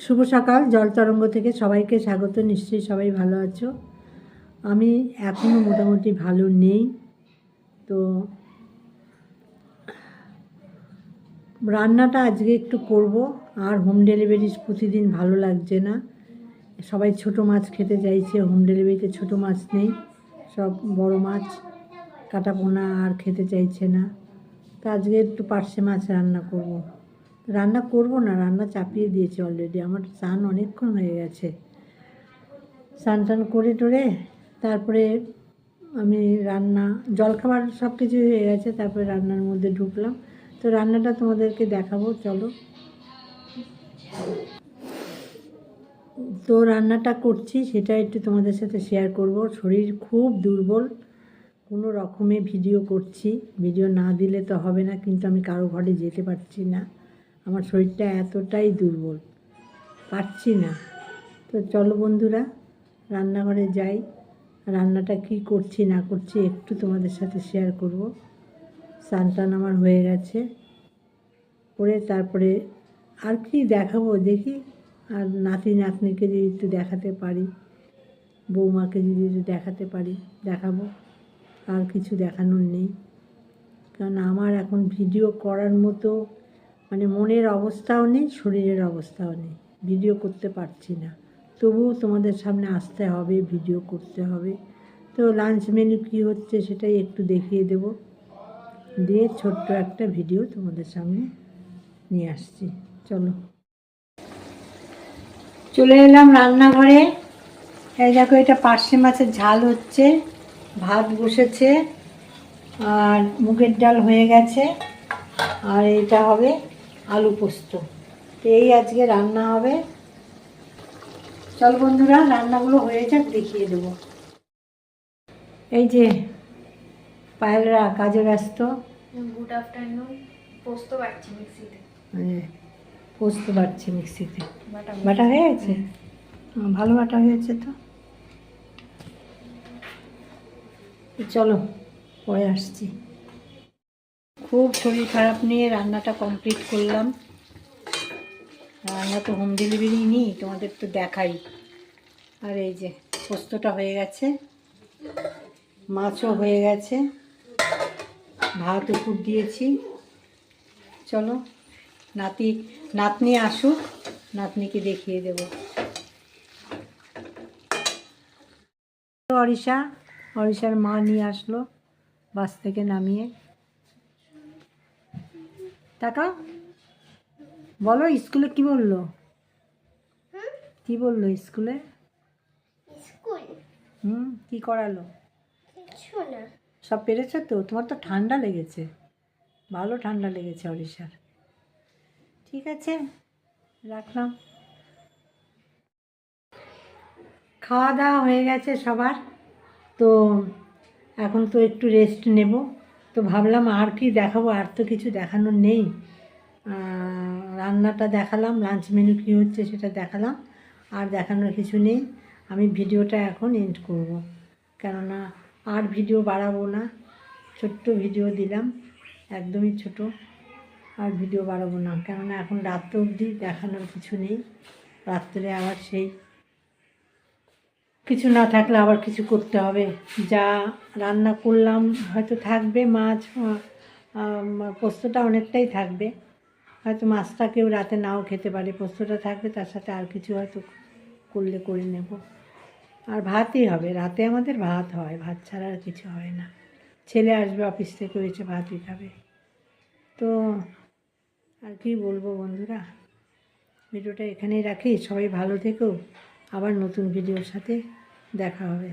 শুভ সকাল, জল তরঙ্গ থেকে সবাইকে স্বাগত। নিশ্চয়ই সবাই ভালো আছো। আমি এখনও মোটামুটি ভালো নেই। তো রান্নাটা আজকে একটু করব। আর হোম ডেলিভারি প্রতিদিন ভালো লাগছে না। সবাই ছোট মাছ খেতে চাইছে হোম ডেলিভারিতে ছোট মাছ নেই। সব বড় মাছ কাটা পোনা আর খেতে চাইছে না। তো আজকে একটু পার্শে মাছ রান্না করব। রান্না করব না, রান্না চাপিয়ে দিয়েছে অলরেডি আমার স্নান অনেকক্ষণ হয়ে গেছে। স্নান টান করে টোরে তারপরে আমি রান্না, জলখাবার সব কিছু হয়ে গেছে, তারপরে রান্নার মধ্যে ঢুকলাম। তো রান্নাটা তোমাদেরকে দেখাবো, চলো। তো রান্নাটা করছি, সেটা একটু তোমাদের সাথে শেয়ার করব। শরীর খুব দুর্বল, কোনো রকমে ভিডিও করছি। ভিডিও না দিলে তো হবে না, কিন্তু আমি কারও ঘরে যেতে পারছি না। আমার শরীরটা এতটাই দুর্বল, পারছি না। তো চলো বন্ধুরা, রান্নাঘরে যাই। রান্নাটা কি করছি, না করছি একটু তোমাদের সাথে শেয়ার করব। স্নান আমার হয়ে গেছে। করে তারপরে আর কি দেখাবো দেখি। আর নাতি, নাতনিকে যদি একটু দেখাতে পারি, বৌমাকে যদি একটু দেখাতে পারি, দেখাবো। আর কিছু দেখানোর নেই। কারণ আমার এখন ভিডিও করার মতো মানে মনের অবস্থাও নেই, শরীরের অবস্থাও নেই। ভিডিও করতে পারছি না। তবুও তোমাদের সামনে আসতে হবে, ভিডিও করতে হবে। তো লাঞ্চ মেনু কী হচ্ছে সেটাই একটু দেখিয়ে দেব। দিয়ে ছোট্ট একটা ভিডিও তোমাদের সামনে নিয়ে আসছি। চলো। চলে এলাম রান্নাঘরে। এই দেখো, এটা পার্শে মাছের ঝাল হচ্ছে। ভাত বসেছে আর মুগের ডাল হয়ে গেছে। আর এটা হবে আলু পোস্ত। তো এই আজকে রান্না হবে। চল বন্ধুরা রান্নাগুলো হয়ে যাক দেখিয়ে দেবো। এই যে পায়েলরা কাজে ব্যস্ত। গুড আফটারনুন পোস্ত বাটছি মিক্সিতে। মানে পোস্ত বাড়ছে মিক্সিতে। বাটা হয়ে গেছে? ভালো বাটা হয়েছে তো? চলো পরে আসছি। খুব শরীর খারাপ নিয়ে রান্নাটা কমপ্লিট করলাম। রান্না তো হোম ডেলিভারি নিই, তোমাদের তো দেখাই। আর এই যে, পোস্তটা হয়ে গেছে, মাছও হয়ে গেছে, ভাত উপর দিয়েছি। চলো, নাতি, নাতনি আসুক, নাতনিকে দেখিয়ে দেব। অরিষা অরিষার মা নিয়ে আসলো, বাস থেকে নামিয়ে। টাকা? বলো স্কুলে কি বলল? কি বলল স্কুলে? হুম কি করালো? সব পেরেছে তো? তোমার তো ঠান্ডা লেগেছে। ভালো ঠান্ডা লেগেছে অরিষার ঠিক আছে রাখলাম। খাওয়া দাওয়া হয়ে গেছে সবার। তো এখন তো একটু রেস্ট নেব। তো ভাবলাম আর কি দেখাবো, আর তো কিছু দেখানোর নেই। রান্নাটা দেখালাম লাঞ্চ মেনু কী হচ্ছে সেটা দেখালাম, আর দেখানোর কিছু নেই। আমি ভিডিওটা এখন এন্ড করব। কেননা আর ভিডিও বাড়াবো না, ছোট্ট ভিডিও দিলাম, একদমই ছোট, আর ভিডিও বাড়াবো না। কেননা এখন রাত অবধি দেখানোর কিছু নেই, রাত্রে আবার সেই কিছু না থাকলে আবার কিছু করতে হবে। যা রান্না করলাম, হয়তো থাকবে মাছ পোস্তটা অনেকটাই থাকবে। হয়তো মাছটা কেউ রাতে নাও খেতে পারে, পোস্তটা থাকবে, তার সাথে আর কিছু হয়তো করলে করে নেব। আর ভাতই হবে, রাতে আমাদের ভাত হয়, ভাত ছাড়া আর কিছু হয় না। ছেলে আসবে অফিস থেকে এসে ভাতই খাবে। তো আর কি বলব বন্ধুরা? ভিডিওটা এখানেই রাখি, সবাই ভালো থেকো। আবার নতুন ভিডিওর সাথে দেখা হবে।